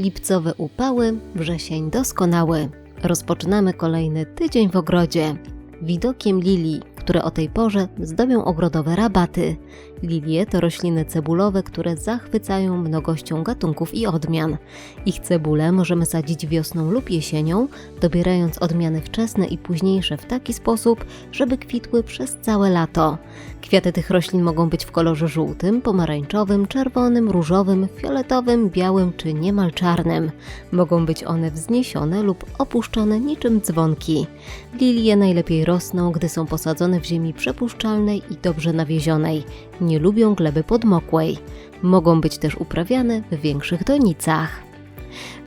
Lipcowe upały, wrzesień doskonały. Rozpoczynamy kolejny tydzień w ogrodzie. Widokiem lilii, które o tej porze zdobią ogrodowe rabaty. Lilie to rośliny cebulowe, które zachwycają mnogością gatunków i odmian. Ich cebule możemy sadzić wiosną lub jesienią, dobierając odmiany wczesne i późniejsze w taki sposób, żeby kwitły przez całe lato. Kwiaty tych roślin mogą być w kolorze żółtym, pomarańczowym, czerwonym, różowym, fioletowym, białym czy niemal czarnym. Mogą być one wzniesione lub opuszczone niczym dzwonki. Lilie najlepiej rosną, gdy są posadzone w ziemi przepuszczalnej i dobrze nawiezionej. Nie lubią gleby podmokłej. Mogą być też uprawiane w większych donicach.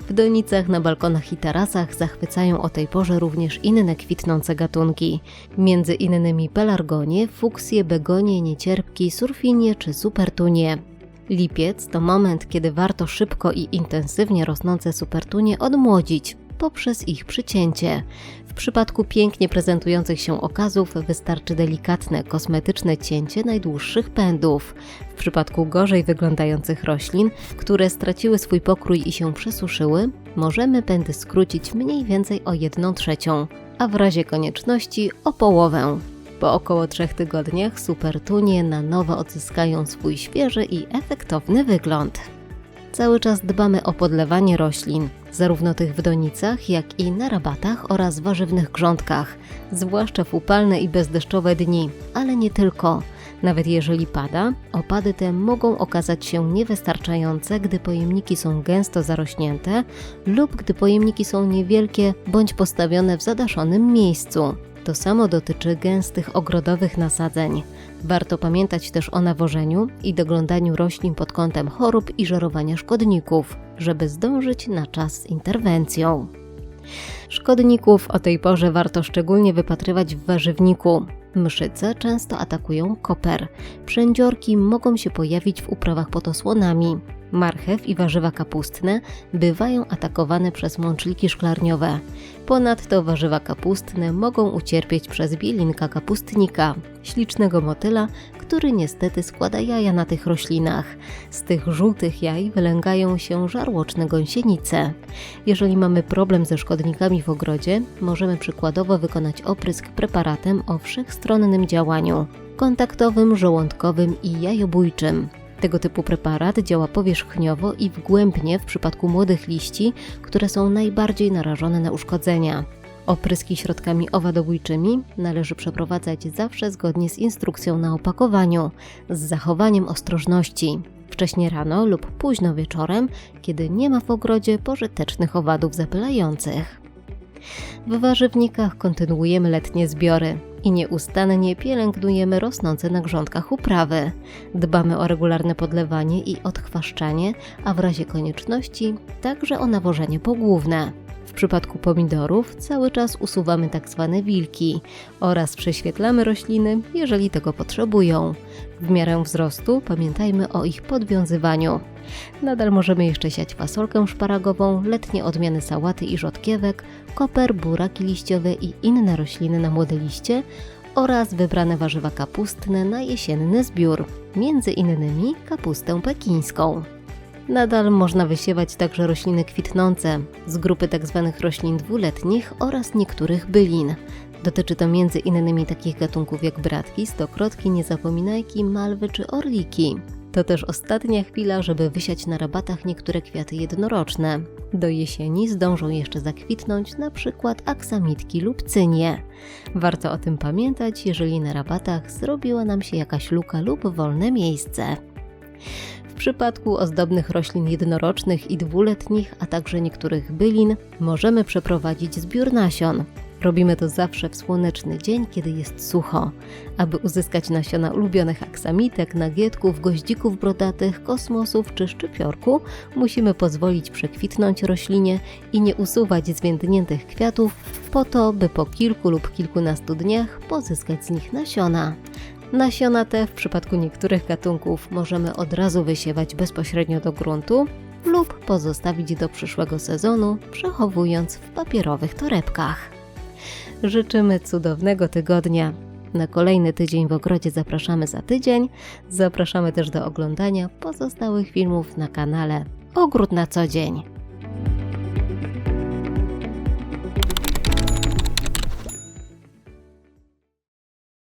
W donicach, na balkonach i tarasach zachwycają o tej porze również inne kwitnące gatunki, między innymi pelargonie, fuksje, begonie, niecierpki, surfinie czy supertunie. Lipiec to moment, kiedy warto szybko i intensywnie rosnące supertunie odmłodzić poprzez ich przycięcie. W przypadku pięknie prezentujących się okazów wystarczy delikatne, kosmetyczne cięcie najdłuższych pędów. W przypadku gorzej wyglądających roślin, które straciły swój pokrój i się przesuszyły, możemy pędy skrócić mniej więcej o 1 trzecią, a w razie konieczności o połowę. Po około trzech tygodniach supertunie na nowo odzyskają swój świeży i efektowny wygląd. Cały czas dbamy o podlewanie roślin, zarówno tych w donicach, jak i na rabatach oraz warzywnych grządkach, zwłaszcza w upalne i bezdeszczowe dni, ale nie tylko. Nawet jeżeli pada, opady te mogą okazać się niewystarczające, gdy pojemniki są gęsto zarośnięte lub gdy pojemniki są niewielkie bądź postawione w zadaszonym miejscu. To samo dotyczy gęstych ogrodowych nasadzeń. Warto pamiętać też o nawożeniu i doglądaniu roślin pod kątem chorób i żerowania szkodników, żeby zdążyć na czas z interwencją. Szkodników o tej porze warto szczególnie wypatrywać w warzywniku. Mszyce często atakują koper. Przędziorki mogą się pojawić w uprawach pod osłonami. Marchew i warzywa kapustne bywają atakowane przez mączliki szklarniowe. Ponadto warzywa kapustne mogą ucierpieć przez bielinka kapustnika, ślicznego motyla, który niestety składa jaja na tych roślinach. Z tych żółtych jaj wylęgają się żarłoczne gąsienice. Jeżeli mamy problem ze szkodnikami w ogrodzie, możemy przykładowo wykonać oprysk preparatem o wszechstronnym działaniu kontaktowym, żołądkowym i jajobójczym. Tego typu preparat działa powierzchniowo i wgłębnie w przypadku młodych liści, które są najbardziej narażone na uszkodzenia. Opryski środkami owadobójczymi należy przeprowadzać zawsze zgodnie z instrukcją na opakowaniu, z zachowaniem ostrożności. Wcześnie rano lub późno wieczorem, kiedy nie ma w ogrodzie pożytecznych owadów zapylających. W warzywnikach kontynuujemy letnie zbiory i nieustannie pielęgnujemy rosnące na grządkach uprawy. Dbamy o regularne podlewanie i odchwaszczanie, a w razie konieczności także o nawożenie pogłówne. W przypadku pomidorów cały czas usuwamy tzw. Tak wilki oraz prześwietlamy rośliny, jeżeli tego potrzebują. W miarę wzrostu pamiętajmy o ich podwiązywaniu. Nadal możemy jeszcze siać fasolkę szparagową, letnie odmiany sałaty i rzodkiewek, koper, buraki liściowe i inne rośliny na młode liście oraz wybrane warzywa kapustne na jesienny zbiór, między innymi kapustę pekińską. Nadal można wysiewać także rośliny kwitnące z grupy tzw. Tak roślin dwuletnich oraz niektórych bylin. Dotyczy to innymi takich gatunków jak bratki, stokrotki, niezapominajki, malwy czy orliki. To też ostatnia chwila, żeby wysiać na rabatach niektóre kwiaty jednoroczne. Do jesieni zdążą jeszcze zakwitnąć na przykład aksamitki lub cynie. Warto o tym pamiętać, jeżeli na rabatach zrobiła nam się jakaś luka lub wolne miejsce. Przypadku ozdobnych roślin jednorocznych i dwuletnich, a także niektórych bylin, możemy przeprowadzić zbiór nasion. Robimy to zawsze w słoneczny dzień, kiedy jest sucho. Aby uzyskać nasiona ulubionych aksamitek, nagietków, goździków brodatych, kosmosów czy szczypiorku, musimy pozwolić przekwitnąć roślinie i nie usuwać zwiędniętych kwiatów po to, by po kilku lub kilkunastu dniach pozyskać z nich nasiona. Nasiona te w przypadku niektórych gatunków możemy od razu wysiewać bezpośrednio do gruntu lub pozostawić do przyszłego sezonu, przechowując w papierowych torebkach. Życzymy cudownego tygodnia. Na kolejny tydzień w ogrodzie zapraszamy za tydzień. Zapraszamy też do oglądania pozostałych filmów na kanale Ogród na co dzień.